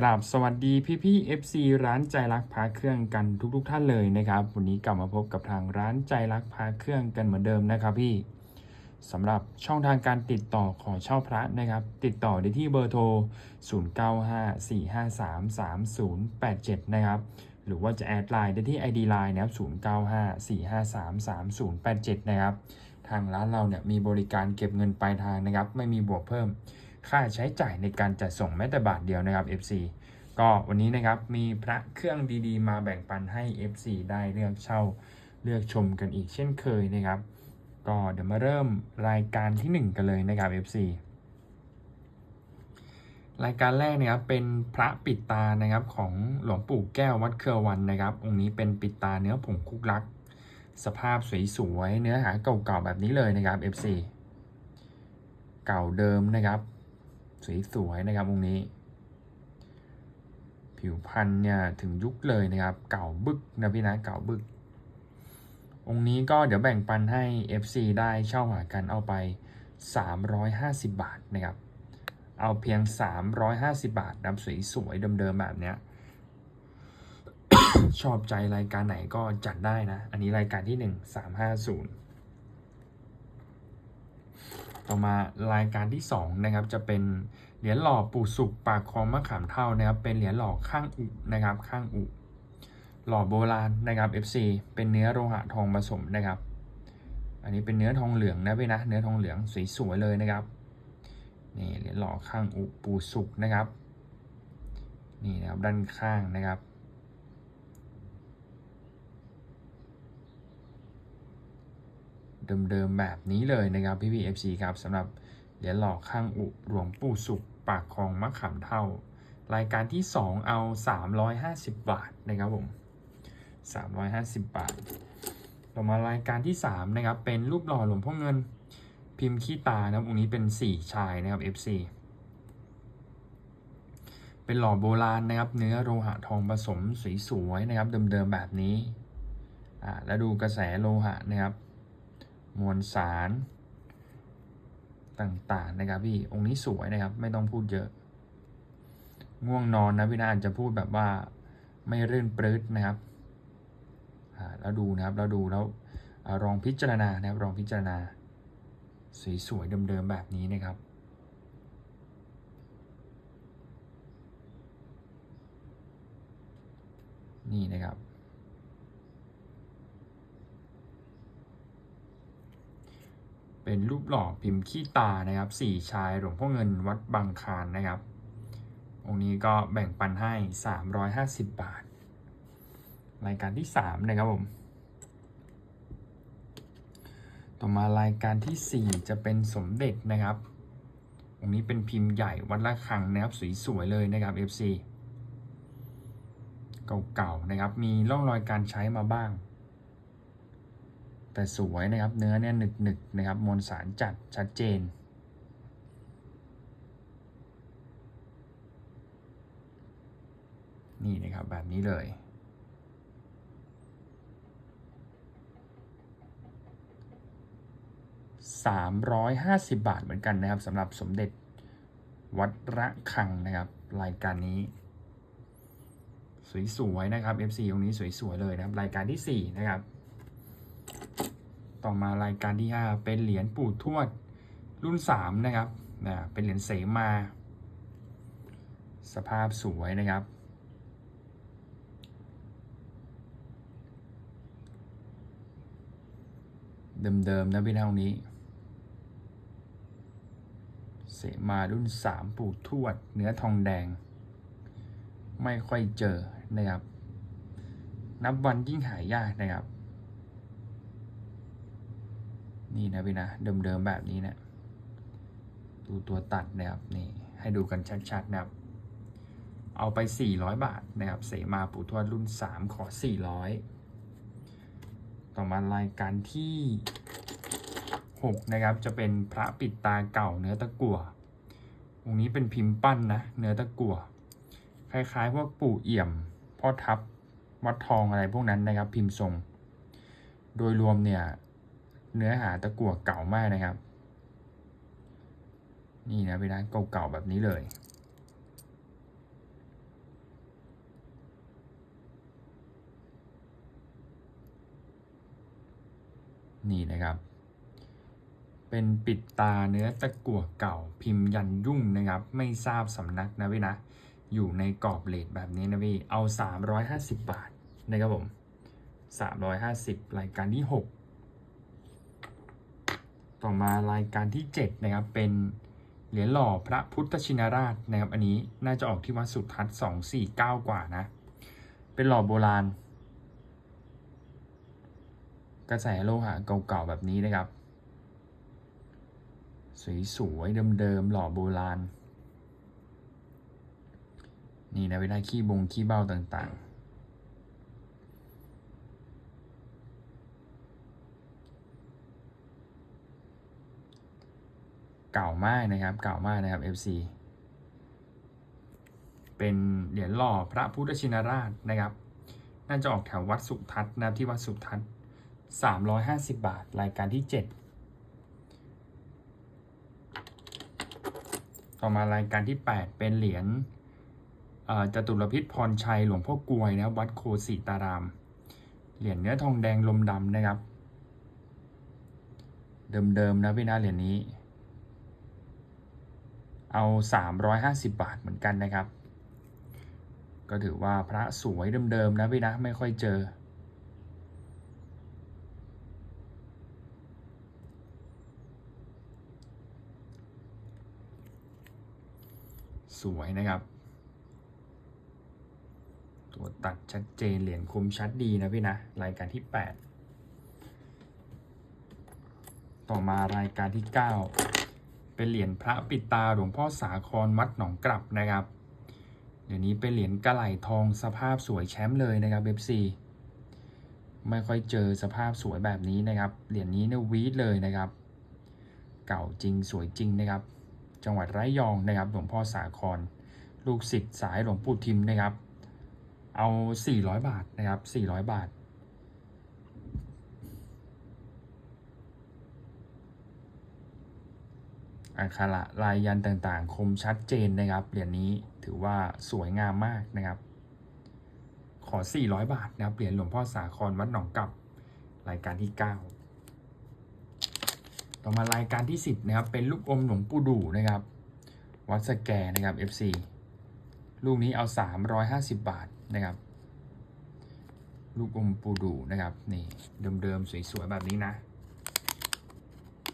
กราบสวัสดีพี่พี่ FC ร้านใจรักพาเครื่องกันทุกๆทท่านเลยนะครับ วันนี้กลับมาพบกับทางร้านใจรักพาเครื่องกันเหมือนเดิมนะครับพี่สำหรับช่องทางการติดต่อขอเช่าพระนะครับ ติดต่อได้ที่เบอร์โทร 0954533087 นะครับ หรือว่าจะแอดไลน์ได้ที่ ID Line นะครับ0954533087 นะครับ ทางร้านเราเนี่ยมีบริการเก็บเงินปลายทางนะครับ ไม่มีบวกเพิ่ม ค่าใช้จ่ายในการจัดส่งแม้แต่บาทเดียวนะครับ FC ก็วันนี้นะครับมีพระเครื่องดีๆ มาแบ่งปันให้ FC ได้เลือกเช่าเลือกชมกันอีกเช่นเคยนะครับ ก็เดี๋ยวมาเริ่มรายการที่ 1 กันเลยนะครับ FC รายการแรกนะครับเป็นพระปิดตานะครับของหลวงปู่แก้ววัดเครือวันนะครับ องค์นี้เป็นปิดตาเนื้อผงคุกลัก สภาพสวยๆเนื้อหาเก่าๆแบบนี้เลยนะครับ FC เก่าเดิมนะครับ สวยๆนะครับองค์นี้ ผิวพันธุ์เนี่ยถึงยุคเลยนะครับ เก่าบึกนะพี่นะเก่าบึก องค์นี้ก็เดี๋ยวแบ่งปันให้ FC ได้เช่าหากันเอาไป 350 บาทนะครับ เอาเพียง 350 บาทนะสวยๆเดิมๆแบบเนี้ยชอบใจรายการไหนก็จัดได้นะ อันนี้รายการที่ 1 350 ต่อมารายการที่2นะครับจะเป็นเหรียญหล่อปู่สุกปากคลองมะขามเท่านะครับเป็นเหรียญหล่อข้างอุนะครับข้างอุหล่อโบราณนะครับ FC เป็นเนื้อโลหะทองผสมนะครับ อันนี้เป็นเนื้อทองเหลืองนะพี่นะเนื้อทองเหลืองสวยๆเลยนะครับนี่เหรียญหล่อข้างอุปูสุกนะครับนี่นะครับด้านข้างนะครับ เดิมๆแบบนี้เลยนะครับพี่พีเอฟซีครับสำหรับเหรียญหล่อข้างอุหลวงปู่สุกปากคลองมะขามเท่า รายการที่ 2 เอา 350 บาทนะครับผม350 บาทต่อมารายการที่ 3 นะครับ เป็นรูปหล่อหลวงพ่อเงินพิมพ์ขี้ตานะครับองค์นี้เป็น 4 ชายนะครับ FC เป็นหล่อโบราณนะครับ เนื้อโลหะทองผสมสวยๆนะครับ เดิมๆแบบนี้อ่าแล้วดูกระแสโลหะนะครับ มวลสารต่างๆนะครับพี่องค์นี้สวยนะครับ ไม่ต้องพูดเยอะ ง่วงนอนนะพี่นาอาจจะพูดแบบว่าไม่รื่นปรื้ดนะครับแล้วดูนะครับแล้วดูแล้วลองพิจารณานะครับลองพิจารณา สวยๆเดิมๆแบบนี้นะครับนี่นะครับ เป็นรูปหล่อพิมพ์ขี้ตานะครับสี่ชายหลวงพ่อเงินวัดบางคานนะครับองค์นี้ก็แบ่งปันให้ 350 บาท รายการที่ 3 นะครับผม ต่อมารายการทีสี่4 จะเป็นสมเด็จนะครับ องค์นี้เป็นพิมพ์ใหญ่วัดละคังนะครับสวยๆเลยนะครับ FC เก่าๆนะครับ มีร่องรอยการใช้มาบ้าง แต่สวยนะครับ เนื้อเนี่ยหนึกๆนนะครับ มวลสารจัดชัดเจน นี่นะครับแบบนี้เลย 350 บาทเหมือนกันนะครับสำหรับสมเด็จวัดระฆังนะครับ รายการนี้ สวยๆนะครับ FC ตรงนี้สวยๆเลยนะครับ รายการที่ 4 นะครับ ต่อมารายการที่ 5 เป็นเหรียญปู่ทวดรุ่น 3 นะครับนะเป็นเหรียญเสมา สภาพสวยนะครับ เดิมๆนะพี่น้องนี้ เสมารุ่น 3 ปู่ทวด เนื้อทองแดง ไม่ค่อยเจอนะครับ นับวันยิ่งหายากนะครับ นี่นะพี่นะเดิมๆแบบนี้นะดูตัวตัดนะครับนี่ให้ดูกันชัดๆนะครับ เอาไป 400 บาทนะครับ เสมาปู่ทวดรุ่น 3 ขอ 400 ต่อมารายการที่ 6 นะครับ จะเป็นพระปิดตาเก่าเนื้อตะกั่วองค์นี้เป็นพิมพ์ปั้นนะ เนื้อตะกั่วคล้ายๆพวกปู่เอี่ยม พ่อทับวัดทองอะไรพวกนั้นนะครับ พิมพ์ทรง โดยรวมเนี่ย เนื้อหาตะกั่วเก่ามากนะครับ นี่นะเป็นร้านเก่าๆแบบนี้เลยนี่นะครับ เป็นปิดตาเนื้อตะกั่วเก่าพิมพ์ยันยุ่งนะครับ ไม่ทราบสำนักนะพี่นะ อยู่ในกรอบเลทแบบนี้นะพี่ เอา 350 บาทนะครับผม 350 รายการที่ 6 ต่อมารายการที่ 7 นะครับ เป็นเหรียญหล่อพระพุทธชินราชนะครับ อันนี้น่าจะออกที่วัดสุทัศน์249 กว่านะ เป็นหล่อโบราณ กระแสโลหะเก่าๆแบบนี้นะครับ สวยๆเดิมๆหล่อโบราณ นี่นะเวลาขี้บงขี้เบ้าต่างๆ เก่ามากนะครับ เก่ามากนะครับ FC เป็นเหรียญหล่อพระพุทธชินราชนะครับ น่าจะออกแถววัดสุทัศน์นะครับที่วัดสุทัศน์ 350 บาท รายการที่ 7 ต่อมารายการที่ 8 เป็นเหรียญเจตุรพิษพรชัยหลวงพ่อกวยนะวัดโคสีตาราม เหรียญเนื้อทองแดงลมดำนะครับ เดิมๆนะพี่นะเหรียญนี้ เอา 350 บาทเหมือนกันนะครับ ก็ถือว่าพระสวยเดิมๆนะพี่นะไม่ค่อยเจอ สวยนะครับ ตัวตัดชัดเจนเหรียญคมชัดดีนะพี่นะ รายการที่ 8 ต่อมารายการที่ 9 เป็นเหรียญพระปิดตาหลวงพ่อสาครวัดหนองกลับนะครับ เดี๋ยวนี้เป็นเหรียญกระไหลทองสภาพสวยแชมป์เลยนะครับเบฟซีไม่ค่อยเจอสภาพสวยแบบนี้นะครับ เหรียญนี้เนี่ยวีดเลยนะครับ เก่าจริงสวยจริงนะครับ จังหวัดระยองนะครับหลวงพ่อสาคร ลูกศิษย์สายหลวงปู่ทิมนะครับ เอา 400 บาทนะครับ 400 บาท อักขระลายยันต่างๆ คมชัดเจนนะครับ เหรียญนี้ถือว่าสวยงามมากนะครับ ขอ 400 บาทนะครับ เหรียญหลวงพ่อสาครวัดหนองกับรายการที่ 9 ต่อมารายการที่ 10 นะครับ เป็นลูกอมหลวงปู่ดูนะครับ วัดสแกนะครับ FC ลูกนี้เอา 350 บาทนะครับ ลูกอมปูดูนะครับ นี่เดิมๆสวยๆแบบนี้นะ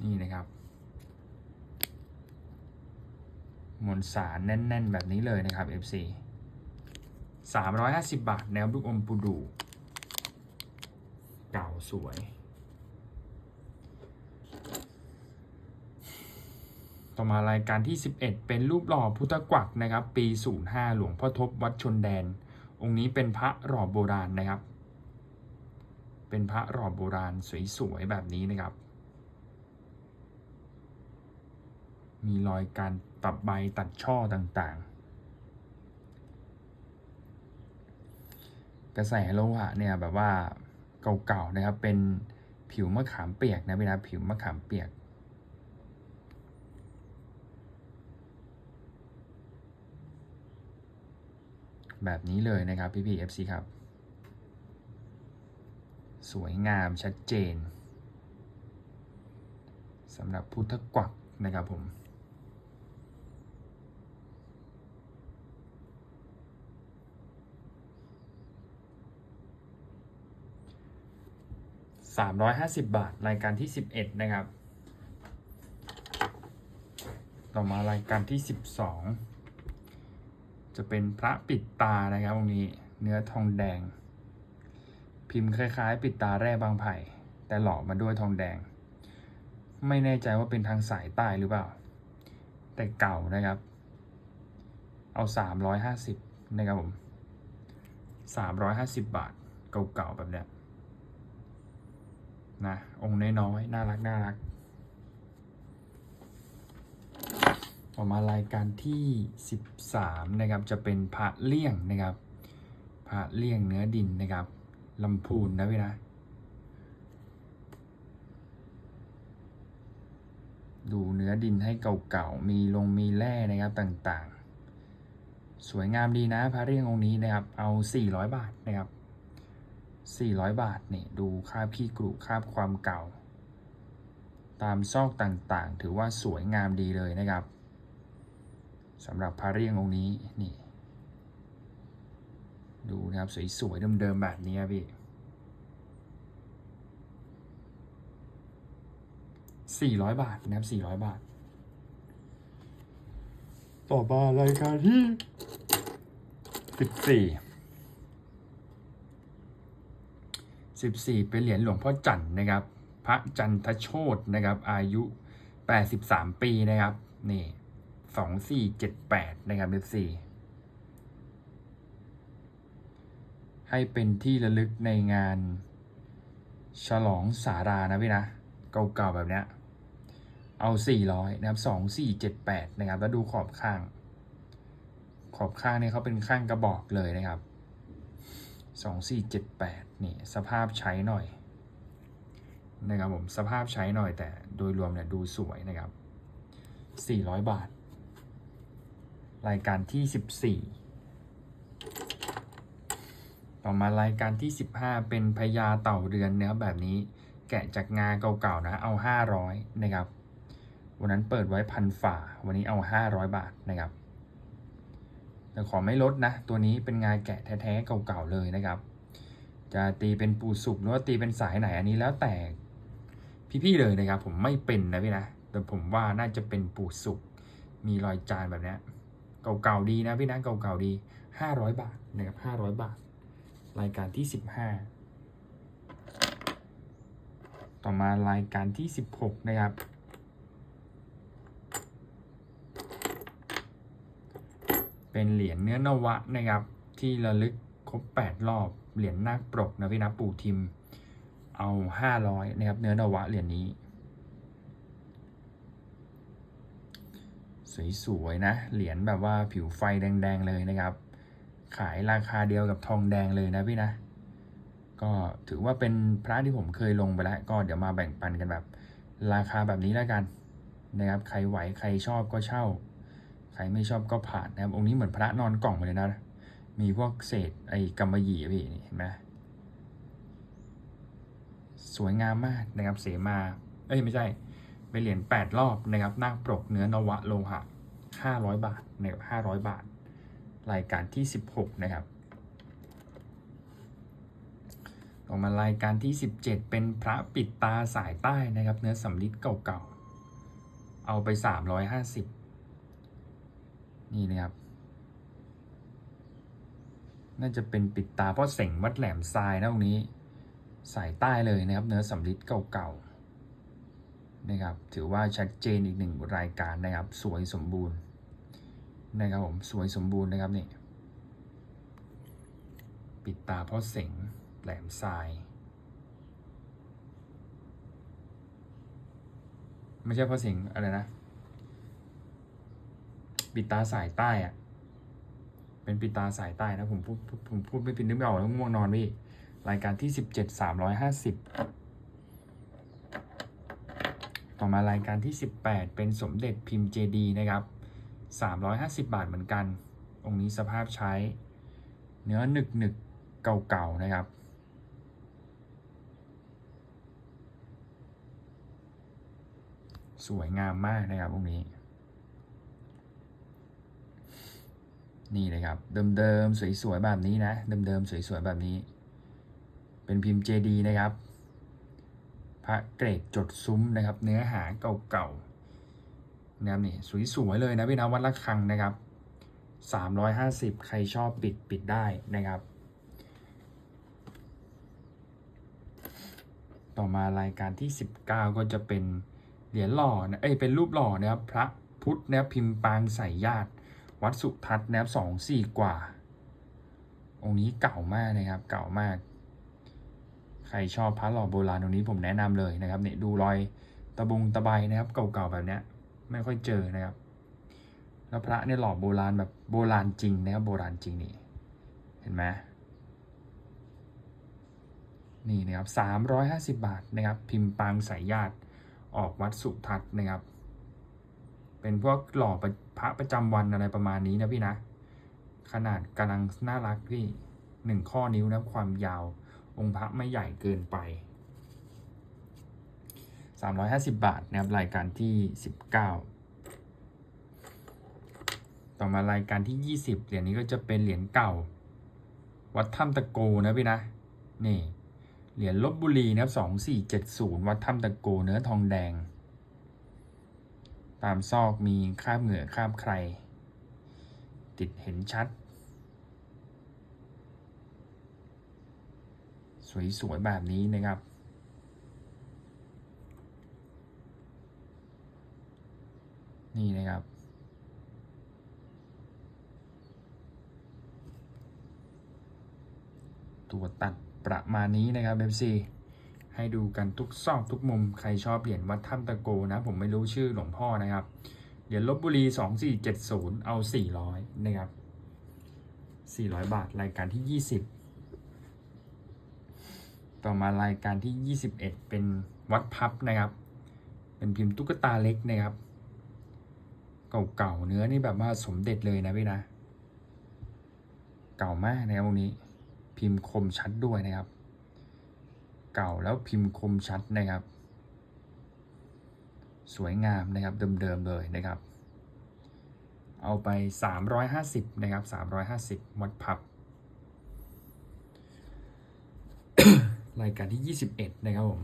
นี่นะครับ มวลสารแน่น ๆ แบบนี้เลยนะครับ FC 350 บาทแนวลูกอมปูดู เก่าสวย ต่อมารายการที่ 11 เป็นรูปหล่อพุทธกวักนะครับ ปี 05 หลวงพ่อทบวัดชนแดน องค์นี้เป็นพระหล่อโบราณนะครับ เป็นพระหล่อโบราณสวย ๆ แบบนี้นะครับ มีรอยการตัดใบตัดช่อต่างๆ กระแสโลหะเนี่ยแบบว่าเก่าๆนะครับเป็นผิวมะขามเปียกนะเป็นนะผิวมะขามเปียกแบบนี้เลยนะครับพี่พีเอฟซีครับ สวยงามชัดเจนสำหรับพุทธกวักนะครับผม 350 บาท รายการที่ 11 นะครับ ต่อมารายการที่ 12 จะเป็นพระปิดตานะครับตรงนี้เนื้อทองแดง พิมพ์คล้ายๆ ปิดตาแร่บางไผ่ แต่หล่อมาด้วยทองแดง ไม่แน่ใจว่าเป็นทางสายใต้หรือเปล่า แต่เก่านะครับ เอา 350 นะครับผม 350 บาทเก่าๆแบบเนี้ย นะองค์น้อยๆน่ารักน่ารักต่อมารายการที่ 13 นะครับ จะเป็นพระเลี่ยงนะครับพระเลี่ยงเนื้อดินนะครับลำพูนนะพี่นะดูเนื้อดินให้เก่าๆ มีลงมีแร่นะครับต่างๆ สวยงามดีนะพระเลี่ยงองค์นี้นะครับ เอา 400 บาทนะครับ 400 บาทเนี่ยดูคราบขี้กรุคราบความเก่า ตามซอกต่างๆ ถือว่าสวยงามดีเลยนะครับสำหรับพระเรียงองค์นี้นี่ ดูนะครับสวยๆเดิมๆแบบนี้ครับพี่สี่ร้อยบาทนะครับสี่ร้อยบาท ต่อมารายการที่สิบสี่ สิบสี่เป็นเหรียญหลวงพ่อจันทร์นะครับ พระจันทโชตนะครับ อายุแปดสิบสามปีนะครับ นี่สองสี่เจ็ดแปดนะครับสิบสี่ให้เป็นที่ระลึกในงาน ฉลองสารานะพี่นะ เก่าๆแบบเนี้ย เอา400นะครับ2478นะครับ แล้วดูขอบข้าง ขอบข้างเนี่ยเขาเป็นข้างกระบอกเลยนะครับ2478 นี่สภาพใช้หน่อยนะครับผมสภาพใช้หน่อยแต่โดยรวมเนี่ยดูสวยนะครับ 400 บาท รายการที่ 14 ต่อมารายการที่ 15 เป็นพญาเต่าเรือนเนะครับแบบนี้ แกะจากงาเก่าๆนะเอา 500 นะครับ วันนั้นเปิดไว้พันฝ่า วันนี้เอา 500 บาทนะครับแต่ขอไม่ลดนะ ตัวนี้เป็นงานแกะแท้ๆเก่าๆเลยนะครับ จะตีเป็นปูสุกหรือว่าตีเป็นสายไหนอันนี้แล้วแต่พี่ๆเลยนะครับ ผมไม่เป็นนะพี่นะแต่ผมว่าน่าจะเป็นปูสุกมีรอยจานแบบนี้เก่าๆดีนะพี่นะเก่าๆดี 500 บาทนะครับ500 บาท รายการที่ 15 ต่อมารายการที่ 16 นะครับเป็นเหรียญเนื้อนวะนะครับที่ระลึกครบ 8 รอบ เหรียญนาคปรกนะพี่นะปู่ทิม เอา500นะครับ เนื้อนวะเหรียญนี้สวยๆนะ เหรียญแบบว่าผิวไฟแดง ๆ เลยนะครับ ขายราคาเดียวกับทองแดงเลยนะพี่นะ ก็ถือว่าเป็นพระที่ผมเคยลงไปแล้ว ก็เดี๋ยวมาแบ่งปันกันแบบ ราคาแบบนี้แล้วกันนะครับ ใครไหวใครชอบก็เช่า ใครไม่ชอบก็ผ่านนะครับ องค์นี้เหมือนพระนอนกล่องมาเลยนะ มีพวกเศษไอ้กำมะหยี่อะพี่เห็นไหมสวยงามมากนะครับเสมา เอ้ยไม่ใช่เป็นเหรียญแปดรอบนะครับนาคปรกเนื้อนวะโลหะห้าร้อยบาทนะครับห้าร้อยบาท รายการที่สิบหกนะครับออกมารายการที่ 17 เป็นพระปิดตาสายใต้นะครับ เนื้อสำลิดเก่าๆ เอาไป 350 นี่นะครับ น่าจะเป็นปิดตาเพราะเสงวัดแหลมทรายนะตรงนี้ สายใต้เลยนะครับ เนื้อสำลิดเก่าๆนะครับ ถือว่าชัดเจนอีกหนึ่งรายการนะครับ สวยสมบูรณ์นะครับผมสวยสมบูรณ์นะครับนี่ปิดตาเพราะเสงแหลมทราย ไม่ใช่เพราะเสงอะไรนะปิดตาสายใต้อะ เป็นปิตาสายใต้นะผมพูดผมพูดไม่เป็นนึกไม่ออกแล้วง่วงนอนพี่รายการที่สิบเจ็ดสามร้อยห้าสิบต่อมารายการที่สิบแปดเป็นสมเด็จพิมพ์เจดีนะครับสามร้อยห้าสิบบาทเหมือนกัน องค์นี้สภาพใช้ เนื้อหนึกหนึกเก่าๆนะครับ สวยงามมากนะครับองค์นี้ นี่เลยครับ เดิมๆสวยๆแบบนี้นะ เดิมๆสวยๆแบบนี้ เป็นพิมพ์เจดีนะครับ พระเกรดจดซุ้มนะครับ เนื้อหาเก่าๆนะครับนี่สวยๆเลยนะพี่นะวัดละคังนะครับ 350 ใครชอบปิดปิดได้นะครับ ต่อมารายการที่ 19 ก็จะเป็นเหรียญหล่อนะเอ้ยเป็นรูปหล่อนะครับพระพุทธนะครับพิมพ์ปางใส่ญาติ วัดสุทัศน์นะครับสองสี่กว่า องค์นี้เก่ามากนะครับ เก่ามาก ใครชอบพระหล่อโบราณตรงนี้ผมแนะนำเลยนะครับเนี่ยดูรอยตะบุงตะไบนะครับ เก่าๆแบบเนี้ย ไม่ค่อยเจอนะครับ แล้วพระเนี่ยหล่อโบราณแบบโบราณจริงนะครับ โบราณจริงนี่เห็นไหมนี่นะครับสามร้อยห้าสิบาทนะครับ พิมพ์ปางสายญาติออกวัดสุทัศน์นะครับ เป็นพวกหล่อรพระประจำวันอะไรประมาณนี้นะพี่นะ ขนาดกำลังน่ารักพี่หนึ่งข้อนิ้วนะความยาว องค์พระไม่ใหญ่เกินไป 350 บาทนะครับรายการที่ 19 ต่อมารายการที่ 20 เหรียญนี้ก็จะเป็นเหรียญเก่า วัดถ้ำตะโกนะพี่นะนี่เหรียญลบบุรีนะครับ2470 วัดถ้ำตะโกเนื้อทองแดง ตามซอกมีคราบเหงื่อคราบใคร ติดเห็นชัด สวยๆแบบนี้นะครับ นี่นะครับตัวตัดประมาณนี้นะครับ FC ให้ดูกันทุกซอกทุกมุมใครชอบเหรียญวัดถ้ำตะโกนะ ผมไม่รู้ชื่อหลวงพ่อนะครับเหรียญลบบุรี 2470 เอา 400 นะครับ 400 บาทรายการที่ 20 ต่อมารายการที่ 21 เป็นวัดพับนะครับ เป็นพิมพ์ตุ๊กตาเล็กนะครับเก่าๆเนื้อนี่แบบว่าสมเด็จเลยนะพี่นะ เก่ามากนะครับตรงนี้ พิมพ์คมชัดด้วยนะครับ เก่าแล้วพิมพ์คมชัดนะครับ สวยงามนะครับเดิมๆเลยนะครับ เอาไป 350 นะครับ 350วัดพับ รายการที่ 21 นะครับผม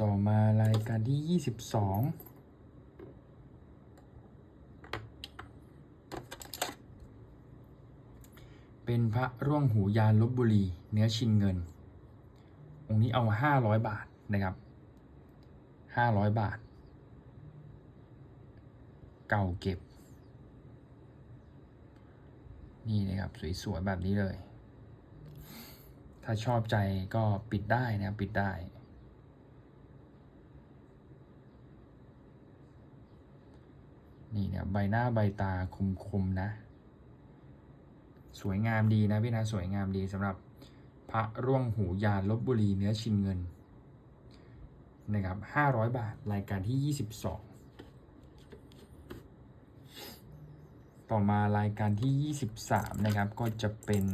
ต่อมารายการที่ 22เป็นพระร่วงหูยานลบบุรี เนื้อชินเงิน องค์นี้เอา500บาทนะครับ500บาท เก่าเก็บ นี่นะครับสวยๆแบบนี้เลย ถ้าชอบใจก็ปิดได้นะครับปิดได้นี่เนี่ยใบหน้าใบตาคมๆนะ สวยงามดีนะพี่นะสวยงามดีสำหรับ พระร่วงหูยานลบบุรีเนื้อชินเงินนะครับ500บาทรายการที่22ต่อมารายการที่23นะครับก็จะเป็น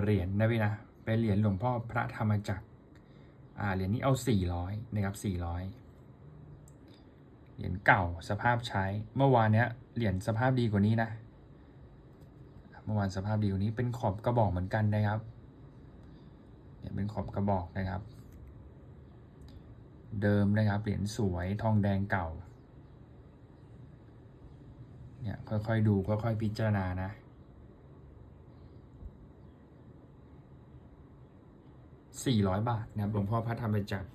เหรียญนะพี่นะ เป็นเหรียญหลวงพ่อพระธรรมจักร อ่า เหรียญนี้เอา 400 นะครับ 400 เหรียญเก่าสภาพใช้ เมื่อวานเนี้ยเหรียญสภาพดีกว่านี้นะ เมื่อวานสภาพดีกว่านี้เป็นขอบกระบอกเหมือนกันนะครับเนี่ยเป็นขอบกระบอกนะครับ เดิมนะครับเหรียญสวยทองแดงเก่าเนี่ยค่อยๆดูค่อยๆพิจารณานะ400 บาทนะครับหลวงพ่อพระธรรมจักร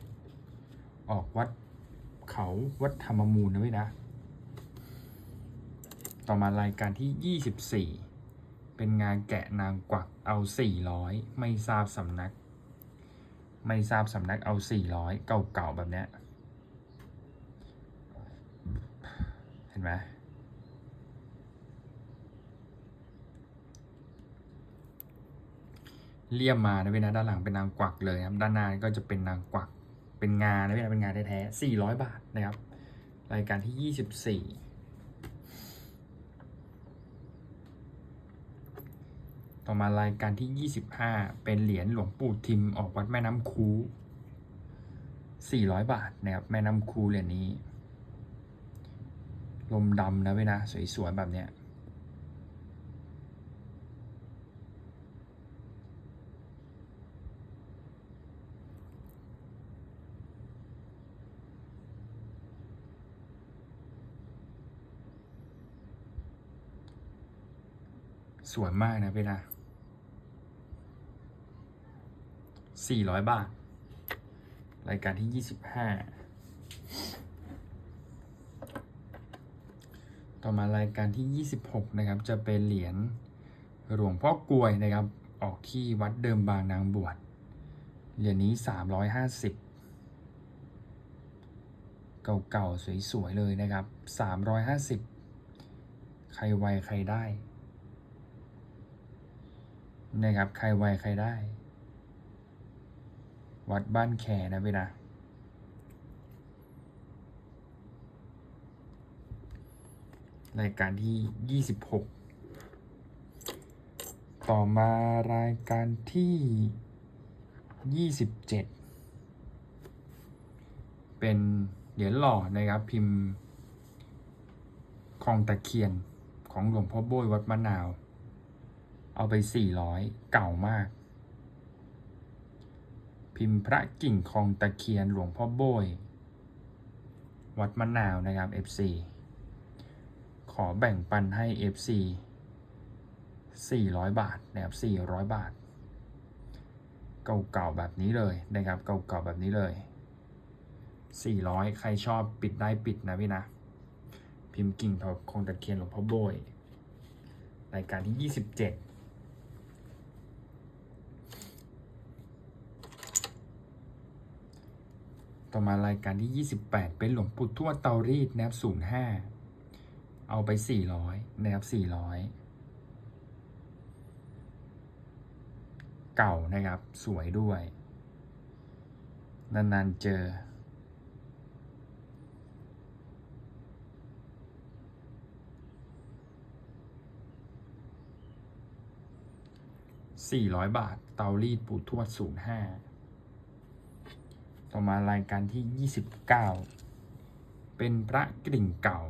ออกวัด เขาวัดธรรมมูลนะพี่นะ ต่อมารายการที่ 24 เป็นงานแกะนางกวักเอา 400 ไม่ทราบสำนัก ไม่ทราบสำนักเอา 400 เก่าๆ แบบเนี้ยเห็นไหมเลี่ยมมานะพี่นะด้านหลังเป็นนางกวักเลยครับ ด้านหน้าก็จะเป็นนางกวัก เป็นงานนะพี่นะเป็นงานแท้ๆ400บาทนะครับ รายการที่24ต่อมารายการที่ 25 เป็นเหรียญหลวงปู่ทิมออกวัดแม่น้ำคู 400 บาทนะครับแม่น้ำคูเหรียญนี้ ลมดำนะเว้ยนะ สวยๆ แบบเนี้ย สวยมากนะพี่นะ400บาท รายการที่25ต่อมารายการที่ 26 นะครับ จะเป็นเหรียญหลวงพ่อกลวยนะครับ ออกที่วัดเดิมบางนางบวช เหรียญนี้ 350 เก่าๆ สวยๆ เลยนะครับ 350 ใครไวใครได้ นะครับ ใครไวใครได้ วัดบ้านแคนะพี่นะรายการที่ 26 ต่อมารายการที่ 27 เป็นเหรียญหล่อนะครับพิมพ์คลองตะเคียนของหลวงพ่อโบยวัดมะนาว เอาไป400เก่ามาก พิมพ์พระกิ่งคลองตะเคียนหลวงพ่อโบย วัดมะนาวนะครับ FC ขอแบ่งปันให้ FC 400 บาทนะครับ400 บาท เก่าๆแบบนี้เลยนะครับ เก่าๆแบบนี้เลย 400 ใครชอบปิดได้ปิดนะพี่นะ พิมพ์กิ่งทองคงตะเคียนหลวงพ่อโบย รายการที่ 27 ต่อมารายการที่ 28 เป็นหลวงปู่ทวดเตารีดนะครับ05 เอาไป 400นะครับ400 เก่านะครับสวยด้วย นานๆเจอ400 บาท เตารีดปูทวด05 ต่อมารายการที่ 29 เป็นพระกริ่งเก่า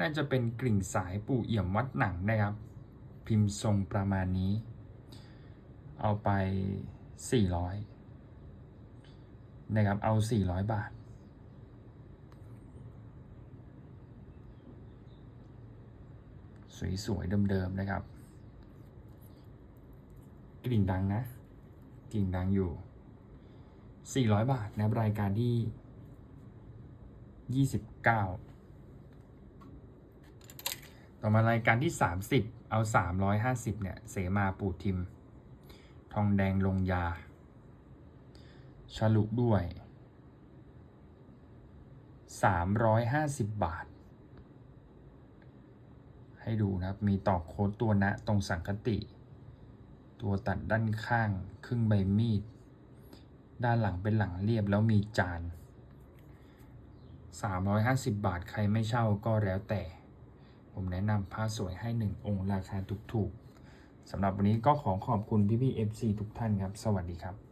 น่าจะเป็นกริ่งสายปู่เอี่ยมวัดหนังนะครับ พิมพ์ทรงประมาณนี้ เอาไป 400 นะครับ เอา 400 บาทสวยๆเดิมๆนะครับกริ่งดังนะกริ่งดังอยู่ 400 บาทนะครับรายการที่ 29 ต่อมารายการที่ 30 เอา 350 เนี่ย เสมาปูทิม ทองแดงลงยาฉลุด้วย 350 บาท ให้ดูนะครับ มีตอกโค้ดตัวนะตรงสังคติ ตัวตัดด้านข้าง ครึ่งใบมีด ด้านหลังเป็นหลังเรียบแล้วมีจาน 350 บาทใครไม่เช่าก็แล้วแต่ ผมแนะนำผ้าสวยให้ 1 องค์ราคาถูกๆสำหรับวันนี้ก็ขอขอบคุณพี่ๆ FC ทุกท่านครับ สวัสดีครับ